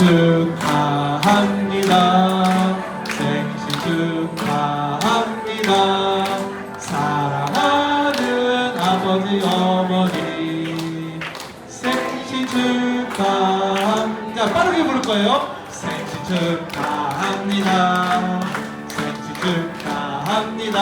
축하합니다. 생신 축하합니다. 사랑하는 아버지 어머니 생신 축하합니다. 빠르게 부를 거예요. 생신 축하합니다. 생신 축하합니다.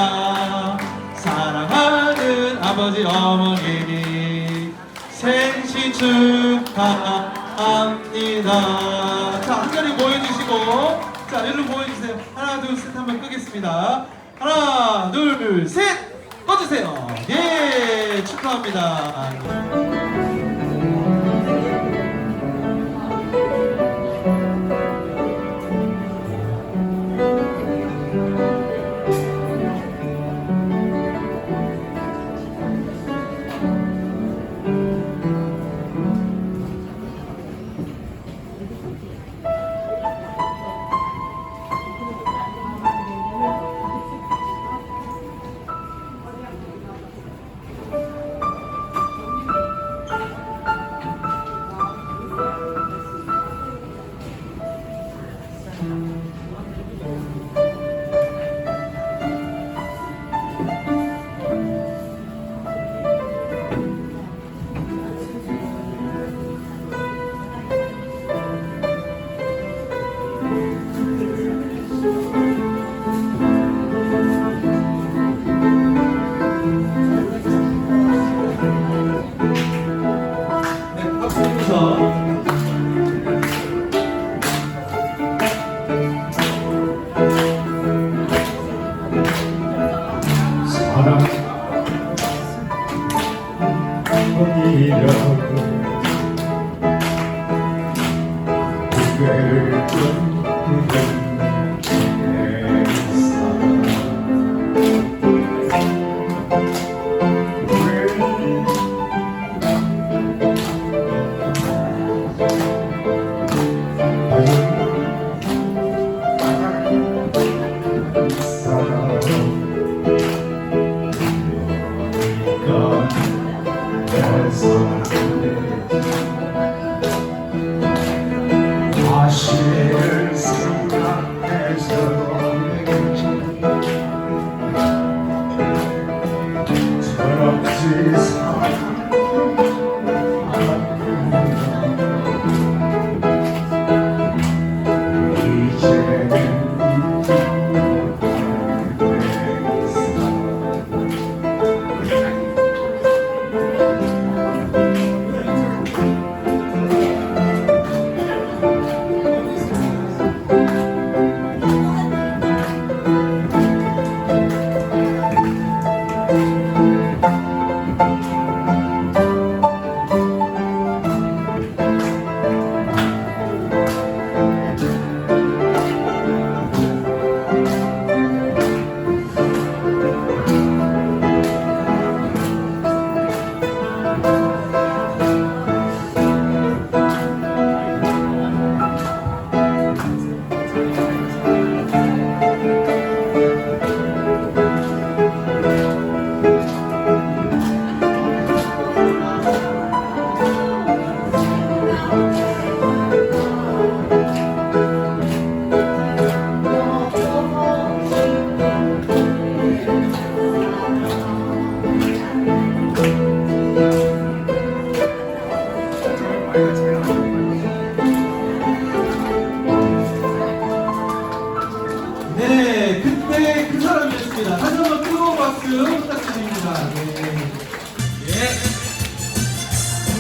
사랑하는 아버지 어머니 생신 축하 합니다. 자 한 자리 모여주시고 자 일로 모여주세요. 하나 둘 셋 한번 끄겠습니다. 하나 둘 셋! 꺼주세요. 예 축하합니다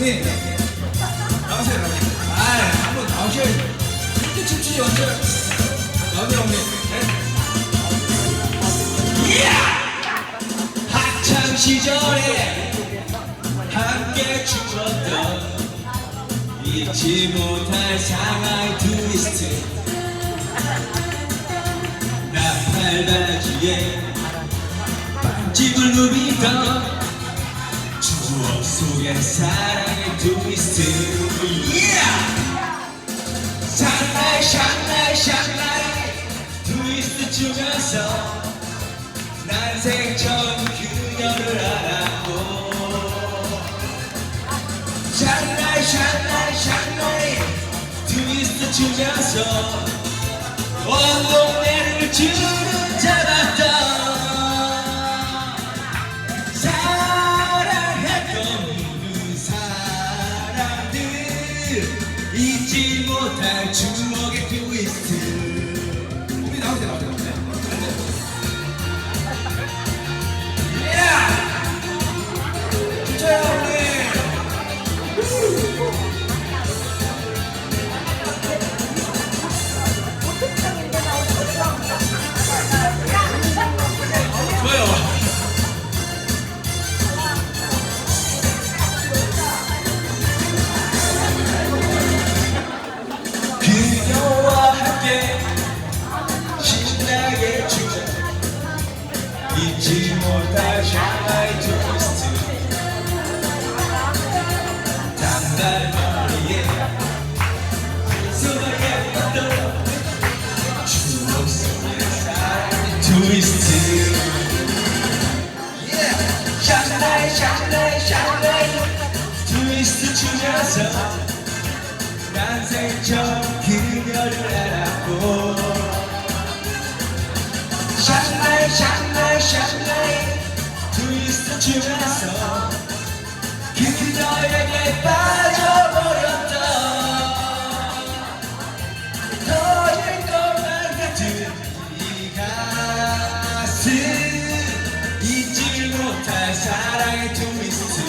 형님. 나오세요, 형님. 아, 한번 나오셔야죠. 이렇게 춤추지 언제? 나오세요, 형님. 네. 학창 시절에 함께 추었던 잊지 못할 상하이 트위스트 나팔바지에 반집을 누비던 추억 속의 사랑의 트위스트 yeah! 샹라이 샹라이 샹라이 트위스트 추면서 난 생전 그녀를 알았고. 샹라이 샹라이 샹라이 트위스트 추면서 온 동네를 주름 잊지 못할 추억의 추면서 난생 처음 그녀를 알았고 샹하이 샹하이 샹하이 트위스트 추면서 사랑의 트위스트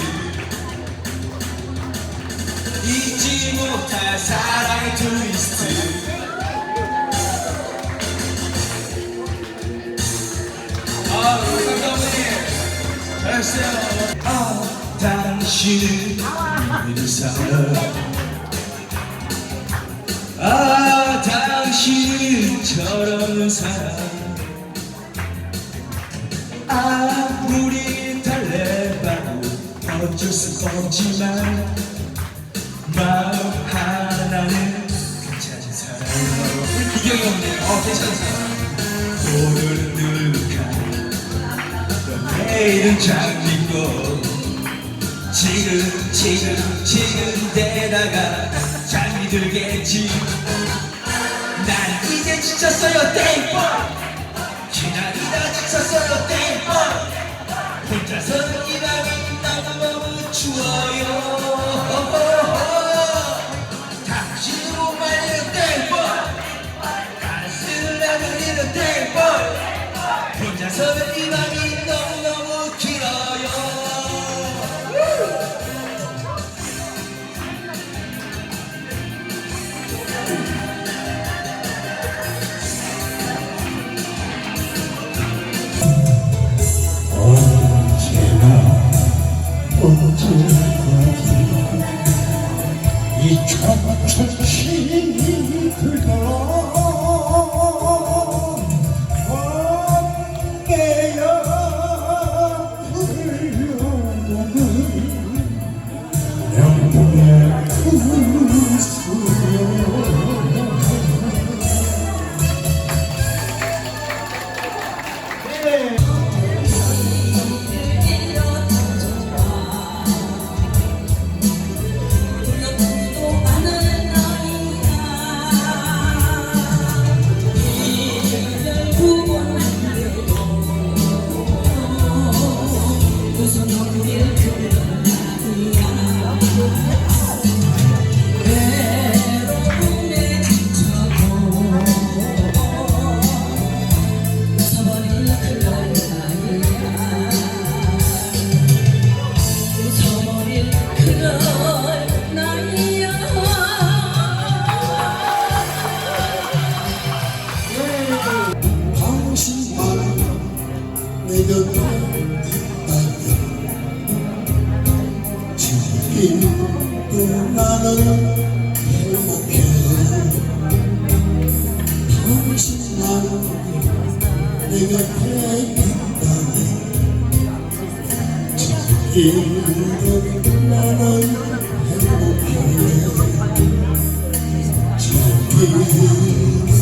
잊지 못할 사랑의 트위스트 아 감독님. 잘했어요. 아 당신을 믿는 사람 아 당신을 저러는 사람 달래봐도 어쩔 수 없지만 마음 하나는 괜찮은 사람 이경이 없네 어 괜찮은 오르르르한 너 내일은 잠기고 지금 지금 지금 대다가 잠이 들겠지. 난 이제 지쳤어요 땡벌 기다리다 지쳤어요 땡벌 혼자서는 혼자서는 이 밤이 너무너무 길어요. 언제나 언제까지 이 천천 지금도 나는 행복해. 당신만 내 곁에 있다면 지금도 나는 행복해 지금